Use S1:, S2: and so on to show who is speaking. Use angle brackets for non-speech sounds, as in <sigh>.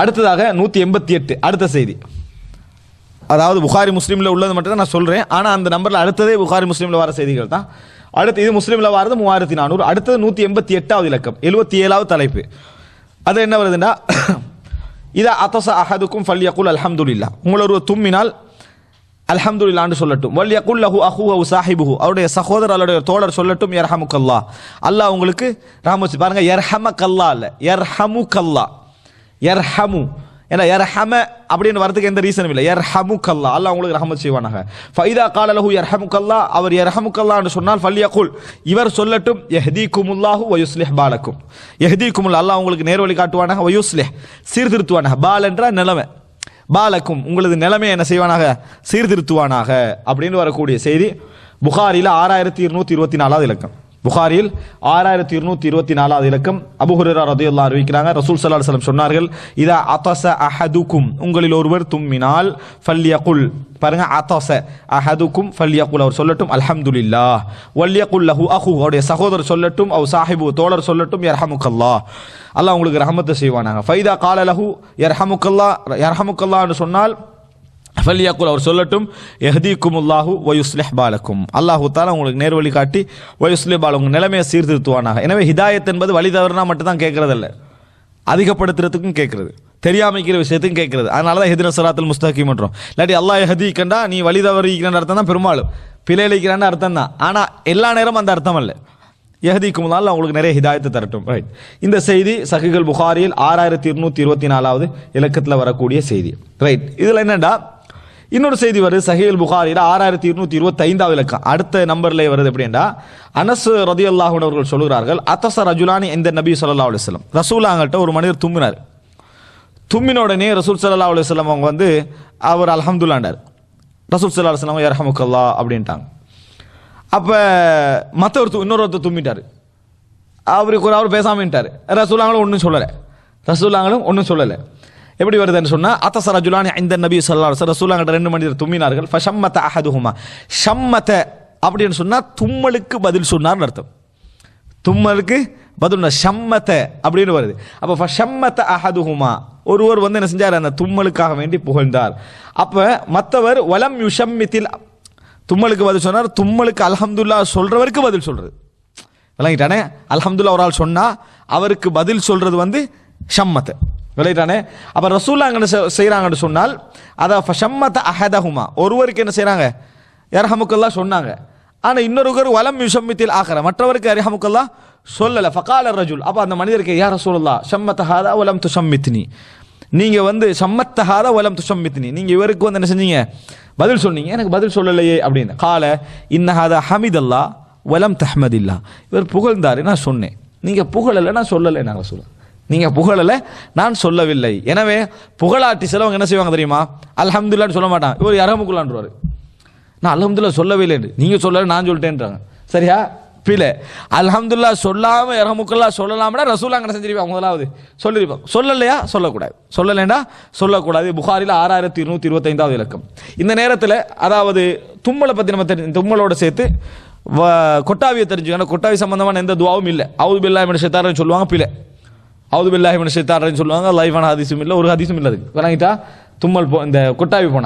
S1: அடுத்ததாக நூற்றி எண்பத்தி எட்டு. அடுத்த செய்தி. அதாவது புகாரி முஸ்லீமில் உள்ளது மட்டும் தான் நான் சொல்கிறேன் ஆனால் அந்த நம்பரில் அடுத்ததே புகாரி முஸ்லீமில் வர செய்திகள் தான். அடுத்து இது முஸ்லீமில் வரது மூவாயிரத்தி நானூறு. அடுத்தது நூற்றி எண்பத்தி எட்டாவது இலக்கம். எழுபத்தி ஏழாவது தலைப்பு. அது என்ன வருதுன்னா <clears throat> இதா அத்தச அஹதுக்கும் ஃபல்யகுல் அல்ஹம்துலில்லா. உங்கள் ஒரு தும்மினால் அல்ஹம்துலில்லான்னு சொல்லட்டும். வல் லஹு லஹு அவு சாஹிபுஹு. அவருடைய சகோதரர் அவருடைய தோழர் சொல்லட்டும் யர்ஹமுக்கல்லா அல்லாஹ் உங்களுக்கு ரஹமத் பாருங்க எர்ஹமு கல்லா எர் ஹமு ஏன்னா யர்ஹம அப்படின்னு வரதுக்கு எந்த ரீசனும் இல்லை. யர்ஹமுக்கல்லா அல்லாஹ் உங்களுக்கு ரஹமத் செய்வானாக. ஃபைதா கால லஹு யர்ஹமுக்கல்லா அவர் யர்ஹமுக்கல்லான்னு சொன்னால் ஃபல்யகுல். இவர் சொல்லட்டும் யஹ்தீகுமுல்லாஹு வயுஸ்லிஹ் பாலக்கும் யஹ்தீகுமுல் அல்லாஹ் உங்களுக்கு நேர்வழி காட்டுவானாக. வயுஸ்லிஹ் சீர்திருத்துவானாக. பால் என்ற நிலமை. பாலக்கும் உங்களது நிலைமை என்ன செய்வானாக? சீர்திருத்துவானாக. அப்படின்னு வரக்கூடிய செய்தி புகாரில் ஆறாயிரத்தி இருநூத்தி இருபத்தி நாலாவது இலக்கம். புகாரில் ஆறாயிரத்தி இருநூத்தி இருபத்தி நாலாவது இலக்கம் அபுஹுரா ரதையுல்லா அறிவிக்கிறாங்க. ரசூல் சல்லா செல்லம் சொன்னார்கள் இதா அத்தச அஹதுக்கும் உங்களில் ஒருவர் தும்மினால் ஃபல்யகுல். பாருங்க அத்தச அஹதுக்கும் ஃபல்யகுல் அவர் சொல்லட்டும் அல்ஹம்துலில்லா வல்யகுல் லஹு அஹு அவருடைய சகோதரர் சொல்லட்டும் அவ் சாஹிபு தோழர் சொல்லட்டும் யர்ஹமுக்கல்லா அல்லாஹ் உங்களுக்கு ரஹமத்தை செய்வானாங்க. ஃபைதா கால லஹு யர்ஹமுக்கல்லா யர்ஹமுக்கல்லான்னு சொன்னால் ஃபல்யாக்குல் அவர் சொல்லட்டும் எஹ்தீக்குமுல்லாஹு வயுஸ்லிஹ் பாலக்கும். அல்லாஹு தாலா உங்களுக்கு நேர்வழி காட்டி வயுஸ்லிஹ் பால உங்கள் நிலைமையை சீர்திருத்துவானாக. எனவே ஹிதாயத் என்பது வழி தவறுனா மட்டும் தான் அதிகப்படுத்துறதுக்கும் கேட்குறது. தெரியாமைக்கிற விஷயத்தையும் கேட்குறது. அதனால தான் ஹெதிர சராத்தில் முஸ்தகி பண்ணுறோம் இல்லாட்டி அல்லாஹ் ஹதீக்கண்டா நீ வழி தவறிக்கிறன்ற அர்த்தம் தான் பெரும்பாலும். பிழையளிக்கிறான்னு அர்த்தம் தான். ஆனால் எல்லா நேரமும் அந்த அர்த்தம் அல்ல. யஹதிக்கும் நாள் உங்களுக்கு நிறைய ஹிதாயத்தை தரட்டும். ரைட் இந்த செய்தி சஹிகள் புகாரியில் ஆறாயிரத்தி இருநூற்றி இருபத்தி நாலாவது இலக்கத்தில் வரக்கூடிய செய்தி. ரைட் இதில் என்னென்னா இன்னொரு செய்தி வருது சஹீல் புகாரியில் ஆறாயிரத்தி இருநூத்தி இருபத்தி ஐந்தாவது இலக்கம். அடுத்த நம்பர்ல வருது எப்படின்னா அனஸ் ரதி அவர்கள் சொல்கிறார்கள் அத்தச ரஜுலானி இந்த நபி சொல்லா அலுவலம் ரசூலாங்கள்ட்ட ஒரு மனிதர் தும்பினார் தும்மின உடனே ரசூல் சல்லா அலுவலம் அவங்க வந்து அவர் அல்ஹம்துல்லாண்டார் ரசூல் சல்லா அலுவலம் இரஹமுக்கல்லா அப்படின்ட்டாங்க. அப்போ மற்றவர் இன்னொரு ஒருத்தர் தும்பிட்டார் அவருக்கு ஒரு அவர் பேசாமட்டார் ரசூலாங்களும் ஒன்றும் சொல்லலை. ரசூலாங்களும் ஒன்றும் சொல்லலை. எப்படி வருதுன்னு சொன்னால் அத்தச ரஜுலானி இந்த நபி சொல்லா ரசூலாங்கிட்ட ரெண்டு மனிதர் தும்மினார்கள். ஃபஷம்மத்த அஹதுஹுமா. ஷம்மத்த அப்படின்னு சொன்னால் தும்மலுக்கு பதில் சொன்னார்னு அர்த்தம். தும்மலுக்கு பதில் ஷம்மத்த அப்படின்னு வருது. அப்போ ஃபஷம்மத்த அஹதுஹுமா. ஒருவர் வந்து என்ன செஞ்சார்? அந்த தும்மலுக்காக வேண்டி புகழ்ந்தார். அப்போ மற்றவர் வலம் யுஷம்மித்தில் தும்மலுக்கு பதில் சொன்னார். தும்மலுக்கு அலஹம்துல்லா சொல்றவருக்கு பதில் சொல்றது. விளங்கிட்டானே? அலஹம்துல்லா ஒரு ஆள் சொன்னா அவருக்கு பதில் சொல்றது வந்து ஷம்மத்தை விளையிட்டானே அப்ப ரசூல்லா அங்க செய்யறாங்கன்னு சொன்னால் அதை ஷம்மத் அஹதஹுமா. ஒருவருக்கு என்ன செய்றாங்க? யர்ஹமுக்கல்லா சொன்னாங்க. ஆனா இன்னொருவர் வலம் யுஷம்மித்தில் ஆகிற. மற்றவருக்கு அரிஹமுக்கல்லா சொல்லல. ஃபகால ரஜுல். அப்ப அந்த மனிதருக்கு யார் ரசூலுல்லா ஷம்மத் ஹாதா வலம் துஷம்மித்னி. நீங்க வந்து சம்மத்தஹாத வலம் துஷம்மித்னி. நீங்க இவருக்கு வந்து என்ன செஞ்சீங்க? பதில் சொன்னீங்க. எனக்கு பதில் சொல்லலையே அப்படின்னு. கால இன்னஹாதா ஹமிதல்லா வலம் தஹமதில்லா இவர் புகழ்ந்தாரு. நான் சொன்னேன். நீங்க புகழலை நான் சொல்லலை நாங்கள் சொல்ல நீங்க புகழலை நான் சொல்லவில்லை. எனவே புகழாட்டி சிலவங்க என்ன செய்வாங்க தெரியுமா? அல்ஹம்துல்லான்னு சொல்ல மாட்டான் இவர் இரமுக்குள்ளான்றாரு நான் அல்ஹம்துல்லா சொல்லவே இல்லைன்னு நீங்க சொல்லலை நான் சொல்லிட்டேன்றாங்க. சரியா? பிழை. அல்ஹம்துல்லா சொல்லாம இரமுக்கல்லா சொல்லலாம்னா ரசூலா அங்கே செஞ்சிருப்பாங்க? முதலாவது சொல்லியிருப்பாங்க சொல்லலையா? சொல்லக்கூடாது. சொல்லலைண்டா சொல்லக்கூடாது. புகாரில் ஆறாயிரத்தி இருநூத்தி இருபத்தைந்தாவது இலக்கம். இந்த நேரத்தில் அதாவது தும்மலை பற்றி நம்ம தெரிஞ்சு தும்மலோட சேர்த்து வ- கொட்டாவியை தெரிஞ்சுக்கணும். கொட்டாவி சம்பந்தமான எந்த துவாவும் இல்லை. அவுது பில்லா இவன் சொல்லுவாங்க பிழை. அவுது பில்லாஹி இவன் சொல்லுவாங்க லைஃபான ஹதீஸும் இல்லை ஒரு ஹதீஸும் இல்லை அதுக்கு. விளங்கிட்டா தும்மல் போ இந்த கொட்டாவி போனா.